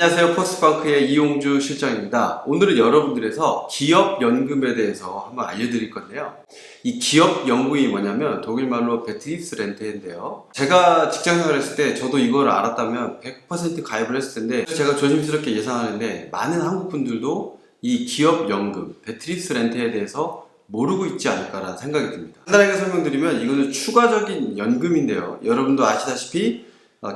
안녕하세요. 포스트ban크의 이용주 실장입니다. 오늘은 여러분들에서 기업 연금에 대해서 한번 알려드릴 건데요. 이 기업 연금이 뭐냐면 독일말로 베트리스 렌트인데요. 제가 직장 생활 했을 때 저도 이걸 알았다면 100% 가입을 했을 텐데 제가 조심스럽게 예상하는데 많은 한국 분들도 이 기업 연금 베트리스 렌트에 대해서 모르고 있지 않을까라는 생각이 듭니다. 간단하게 설명드리면 이거는 추가적인 연금인데요. 여러분도 아시다시피 아,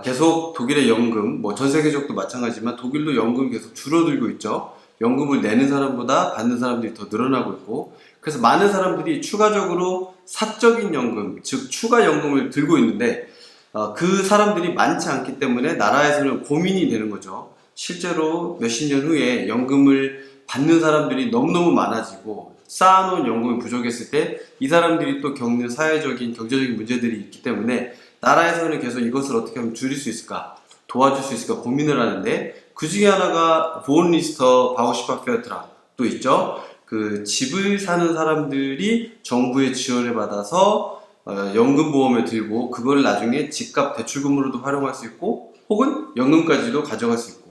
계속 독일의 연금, 뭐 전 세계적도 마찬가지지만 독일도 연금이 계속 줄어들고 있죠. 연금을 내는 사람보다 받는 사람들이 더 늘어나고 있고, 그래서 많은 사람들이 추가적으로 사적인 연금, 즉 추가 연금을 들고 있는데, 어, 그 사람들이 많지 않기 때문에 나라에서는 고민이 되는 거죠. 실제로 몇십 년 후에 연금을 받는 사람들이 너무너무 많아지고, 쌓아놓은 연금이 부족했을 때, 이 사람들이 또 겪는 사회적인, 경제적인 문제들이 있기 때문에, 나라에서는 계속 이것을 어떻게 하면 줄일 수 있을까 도와줄 수 있을까 고민을 하는데 그 중에 하나가 보온 리스터 바우시파 페어트라 또 있죠. 그 집을 사는 사람들이 정부의 지원을 받아서 어, 연금 보험을 들고 그걸 나중에 집값 대출금으로도 활용할 수 있고 혹은 연금까지도 가져갈 수 있고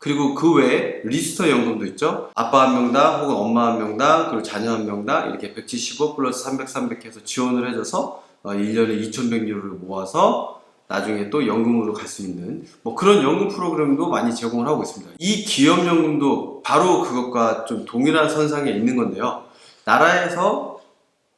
그리고 그 외에 리스터 연금도 있죠 아빠 한 명당 혹은 엄마 한 명당 그리고 자녀 한 명당 이렇게 175 플러스 300 300 해서 지원을 해줘서 어, 1년에 2,100유로를 모아서 나중에 또 연금으로 갈 수 있는 뭐 그런 연금 프로그램도 많이 제공을 하고 있습니다. 이 기업연금도 바로 그것과 좀 동일한 선상에 있는 건데요. 나라에서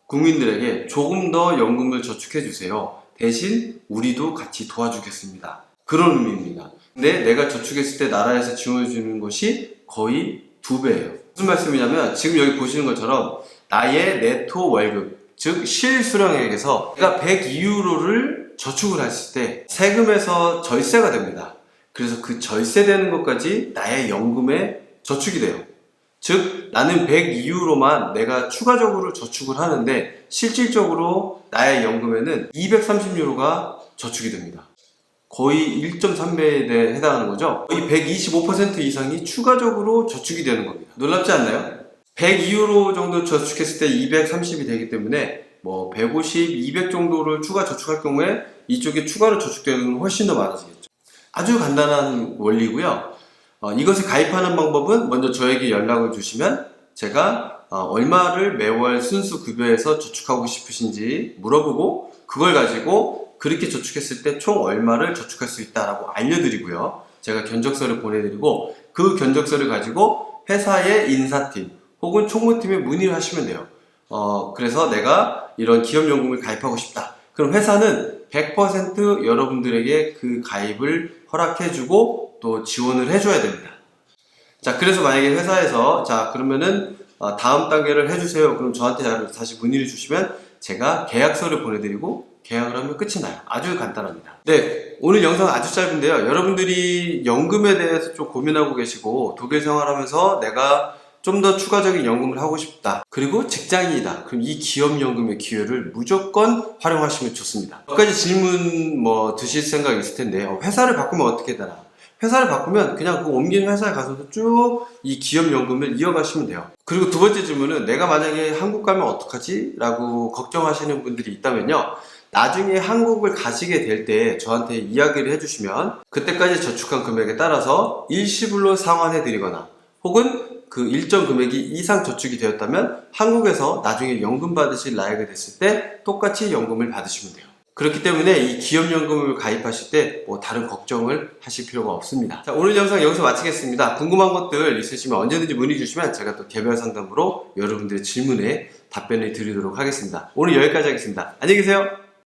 국민들에게 조금 더 연금을 저축해 주세요. 대신 우리도 같이 도와주겠습니다. 그런 의미입니다. 근데 내가 저축했을 때 나라에서 지원해 주는 것이 거의 두 배예요. 무슨 말씀이냐면 지금 여기 보시는 것처럼 나의 네토 월급 즉 실수령액에서 내가 102유로를 저축을 했을 때 세금에서 절세가 됩니다. 그래서 그 절세되는 것까지 나의 연금에 저축이 돼요. 즉 나는 102유로만 내가 추가적으로 저축을 하는데 실질적으로 나의 연금에는 230유로가 저축이 됩니다. 거의 1.3배에 해당하는 거죠. 거의 125% 이상이 추가적으로 저축이 되는 겁니다. 놀랍지 않나요? 102유로 정도 저축했을 때 230이 되기 때문에 뭐 150, 200 정도를 추가 저축할 경우에 이쪽에 추가로 저축되는 건 훨씬 더 많아지겠죠. 아주 간단한 원리고요. 어, 이것을 가입하는 방법은 먼저 저에게 연락을 주시면 제가 어, 얼마를 매월 순수 급여에서 저축하고 싶으신지 물어보고 그걸 가지고 그렇게 저축했을 때 총 얼마를 저축할 수 있다라고 알려드리고요. 제가 견적서를 보내드리고 그 견적서를 가지고 회사의 인사팀 혹은 총무팀에 문의를 하시면 돼요. 어, 그래서 내가 이런 기업연금을 가입하고 싶다. 그럼 회사는 100% 여러분들에게 그 가입을 허락해주고 또 지원을 해줘야 됩니다. 자, 그래서 만약에 회사에서 자, 그러면은 어, 다음 단계를 해주세요. 그럼 저한테 다시 문의를 주시면 제가 계약서를 보내드리고 계약을 하면 끝이 나요. 아주 간단합니다. 네, 오늘 영상 아주 짧은데요. 여러분들이 연금에 대해서 좀 고민하고 계시고 독일 생활하면서 내가 좀 더 추가적인 연금을 하고 싶다. 그리고 직장인이다. 그럼 이 기업연금의 기회를 무조건 활용하시면 좋습니다. 몇 가지 질문 뭐 드실 생각이 있을 텐데 요 회사를 바꾸면 어떻게 되나? 회사를 바꾸면 그냥 그 옮긴 회사에 가서도 쭉 이 기업연금을 이어가시면 돼요. 그리고 두 번째 질문은 내가 만약에 한국 가면 어떡하지? 라고 걱정하시는 분들이 있다면요. 나중에 한국을 가시게 될 때 저한테 이야기를 해주시면 그때까지 저축한 금액에 따라서 일시불로 상환해 드리거나 혹은 그 일정 금액이 이상 저축이 되었다면 한국에서 나중에 연금 받으실 나이가 됐을 때 똑같이 연금을 받으시면 돼요. 그렇기 때문에 이 기업연금을 가입하실 때 뭐 다른 걱정을 하실 필요가 없습니다. 자, 오늘 영상 여기서 마치겠습니다. 궁금한 것들 있으시면 언제든지 문의 주시면 제가 또 개별 상담으로 여러분들의 질문에 답변을 드리도록 하겠습니다. 오늘 여기까지 하겠습니다. 안녕히 계세요.